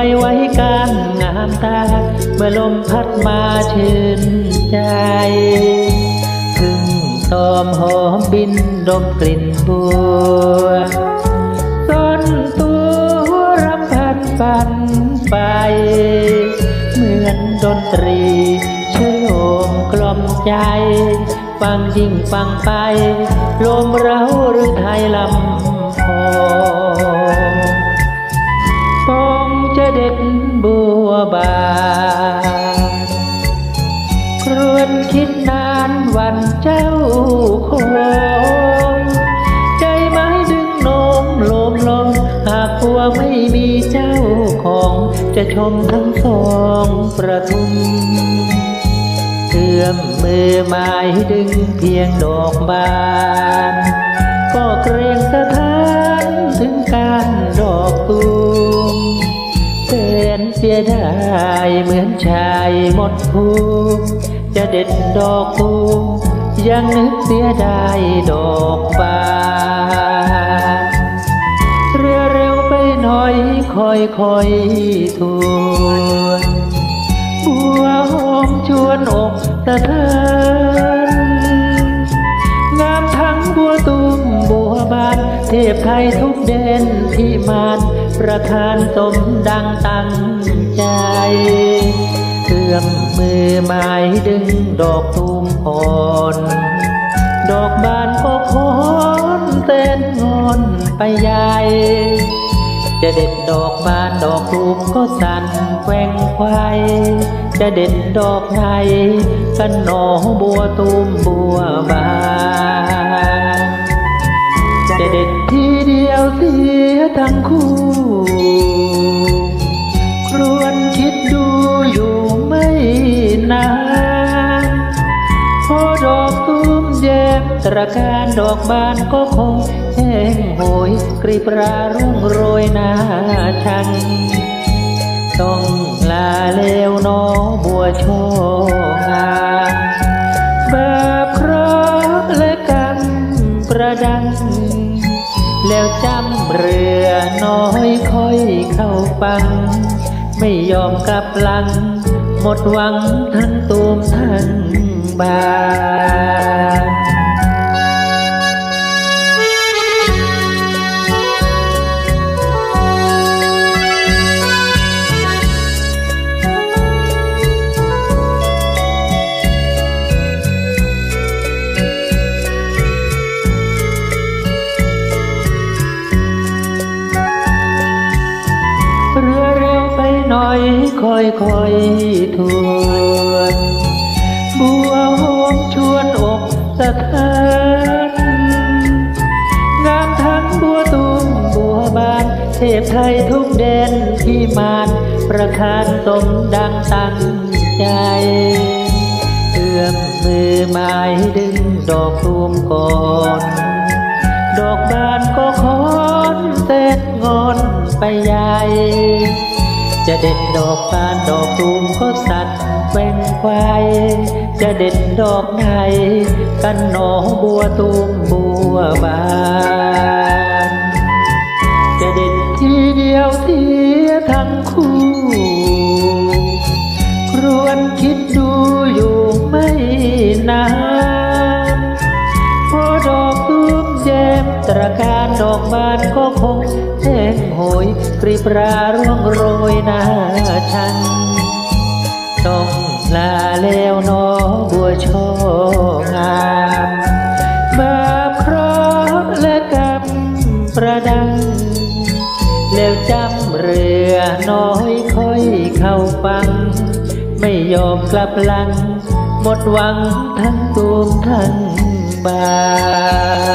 ไม้ไว้การงามตา เมื่อลมพัดมาชื่นใจพึ่งตอมหอมบินดมกลิ่นบัวซ่อนตัวรำพันปันไป เหมือนดนตรีช่วยโลมกล่อมใจ ฟังยิ่งฟังไป ลมเร้าหรือไทยลำพอ เด็ดบัวบานครวนคิดนานวันเจ้าคงใจไม้ดึงโน้มโลมลมหากพัวไม่มีเจ้าของ จะชมทั้งสองประทุมเอื้อมมือไม้ดึงเพียงดอกบานก็เกรงสะท้านถึงการดอกตู สียดายเหมือนชายหมดภูมิจะเด็ดดอกตูมยังนึกเสียดายดอกบานเรือเร็วไปหน่อยคอยคอยทวนบัวหอมชวนอกสะเทือนงามทั้งบัวตูมบัวบาน เทพไทยทุกเด่นที่มานประทานสมดังตั้ง ใจ เอื้อมมือไม้ดึงดอกตูมอ่อน ดอกบานก็คอนเต้นงอนไปใหญ่จะเด็ดดอกบานดอกรูปก็สั่นแกว่งควายจะเด็ดดอกไหนกันหนอบัวตูมบัวบานจะเด็ดทีเดียวเสียทั้งคู่ ตระการดอกบานก็คงแห้งโหยกรีบรารุ่งโรยหน้าชังต้องลาเลวหนอบัวโชงามแบบเคราะห์และกรรมประดัง แล้วจำเรือน้อยค่อยเข้าฟัง ไม่ยอมกลับหลัง หมดหวังทั้งตูมทั้งบาน ค่อยค่อยทวนบัวหอมชวนอกสะเทือนงามทั้งบัวตูมบัวบาน เทพไทยทุกแดนที่มานประคานสมดังตั้งใจเอื้อมมือไม้ดึงดอกตูมก่อนดอกบานก็คอนเต็ดงอนไปใหญ่ จะเด็ดดอกปานดอกตูมก็สัตว์แว่งควายจะเด็ดดอกไหนกันหนอบัวตูมบัวบานจะเด็ดทีเดียวเสียทั้งคู่ ครวน ตรการดอกบานก็คงแห้งโหยกรีบราร่วงโรยหน้าฉัน ต้องลาแล้วหนอบัวโชงามบาปเคราะและกรรมประดัง แล้วจำเรือน้อยค่อยเข้าฟัง ไม่ยอมกลับหลัง หมดหวังทั้งตูมทั้งบา